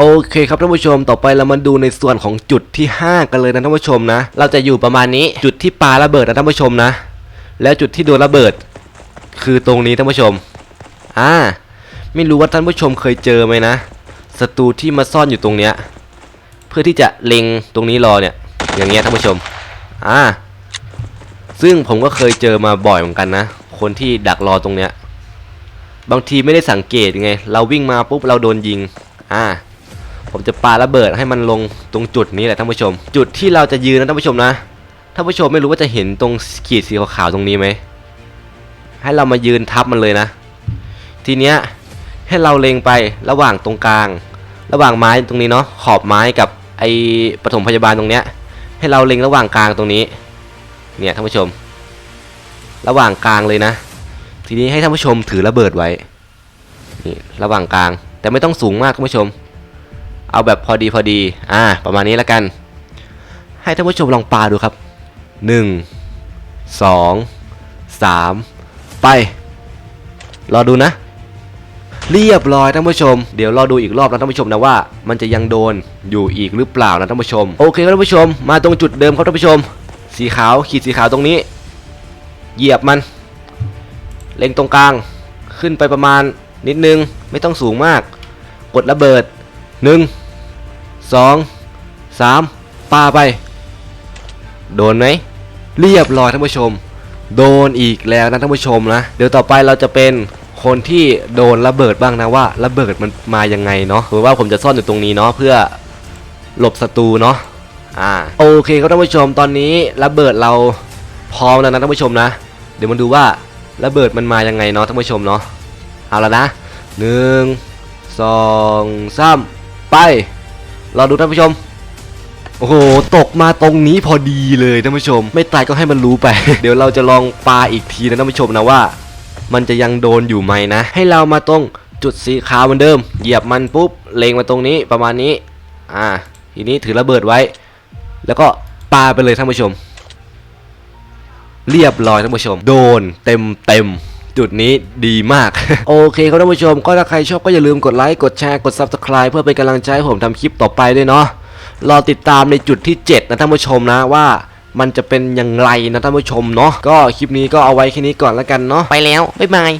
โอเคครับท่านผู้ชมต่อไปเรามาดูในส่วนของจุดที่ 5 กันเลยนะท่านผู้ชมนะ เราจะอยู่ประมาณนี้จุดที่ปาระเบิดนะท่านผู้ชมนะ แล้วจุดที่โดนระเบิด คือตรงนี้ท่านผู้ชมอ่าไม่รู้ว่าท่านผู้ชมเคยเจอไหมนะศัตรูที่มาซ่อนอยู่ตรงเนี้ยเพื่อที่จะเล็งตรงนี้รอเนี่ย อย่างเงี้ยท่านผู้ชมอ่าซึ่งผมก็เคยเจอมาบ่อยเหมือนกันนะ คนที่ดักรอตรงเนี้ยบางทีไม่ได้สังเกตไง เราวิ่งมาปุ๊บเราโดนยิงอ่า ผมจะปาระเบิดให้มันลงตรงจุดนี้แหละท่านผู้ชม จุดที่เราจะยืนนะท่านผู้ชมนะท่านผู้ชมไม่รู้ว่าจะเห็นตรงขีดสีขาวๆตรงนี้ไหมให้เรามายืนทับมันเลยนะ ทีเนี้ยให้เราเล็งไประหว่างตรงกลาง ระหว่างไม้ตรงนี้เนาะขอบไม้กับไอปฐมพยาบาลตรงเนี้ย ให้เราเล็งระหว่างกลางตรงนี้ เนี่ยท่านผู้ชม ระหว่างกลางเลยนะ ทีนี้ให้ท่านผู้ชมถือระเบิดไว้นี่ระหว่างกลาง แต่ไม่ต้องสูงมากท่านผู้ชม เอาแบบพอดีพอดี อ่า ประมาณนี้แล้วกัน ให้ท่านผู้ชมลองปาดูครับหนึ่งสองสามไป รอดูนะ เรียบร้อยท่านผู้ชม เดี๋ยวรอดูอีกรอบนะท่านผู้ชมนะว่า มันจะยังโดนอยู่อีกหรือเปล่านะท่านผู้ชม โอเคครับท่านผู้ชม มาตรงจุดเดิมครับท่านผู้ชม สีขาวขีดสีขาวตรงนี้ เหยียบมัน เล็งตรงกลาง ขึ้นไปประมาณนิดนึง ไม่ต้องสูงมาก กดระเบิด หนึ่งสองสามปาไป โดนไหมเรียบร้อยท่านผู้ชม โดนอีกแล้วนะท่านผู้ชมนะเดี๋ยวต่อไปเราจะเป็นคนที่โดนระเบิดบ้างนะว่าระเบิดมันมายังไงเนาะหรือว่าผมจะซ่อนอยู่ตรงนี้เนาะเพื่อหลบศัตรูเนาะอ่าโอเคครับท่านผู้ชมตอนนี้ระเบิดเราพร้อมแล้วนะท่านผู้ชมนะ เดี๋ยวมาดูว่าระเบิดมันมายังไงเนาะท่านผู้ชมเนาะเอาแล้วนะหนึ่งสองสาม ไปรอดูท่านผู้ชม โอ้โห ตกมาตรงนี้พอดีเลยท่านผู้ชม ไม่ตายก็ให้มันรู้ไป เดี๋ยวเราจะลองปาอีกทีนะท่านผู้ชมนะว่า มันจะยังโดนอยู่ไหมนะ ให้เรามาตรงจุดสีขาวเหมือนเดิม เหยียบมันปุ๊บ เล็งมาตรงนี้ประมาณนี้ อ่า ทีนี้ถือระเบิดไว้ แล้วก็ปาไปเลยท่านผู้ชม เรียบร้อยท่านผู้ชม โดนเต็มเต็ม จุดนี้ดีมาก โอเคครับท่านผู้ชม ก็ถ้าใครชอบก็อย่าลืมกดไลค์ กดแชร์ กด Subscribe เพื่อเป็นกำลังใจให้ผมทำคลิปต่อไปด้วยเนาะ รอติดตามในจุดที่ 7 นะท่านผู้ชมนะว่ามันจะเป็นอย่างไรนะท่านผู้ชมเนาะ ก็คลิปนี้ก็เอาไว้แค่นี้ก่อนแล้วกันเนาะ ไปแล้ว บ๊ายบาย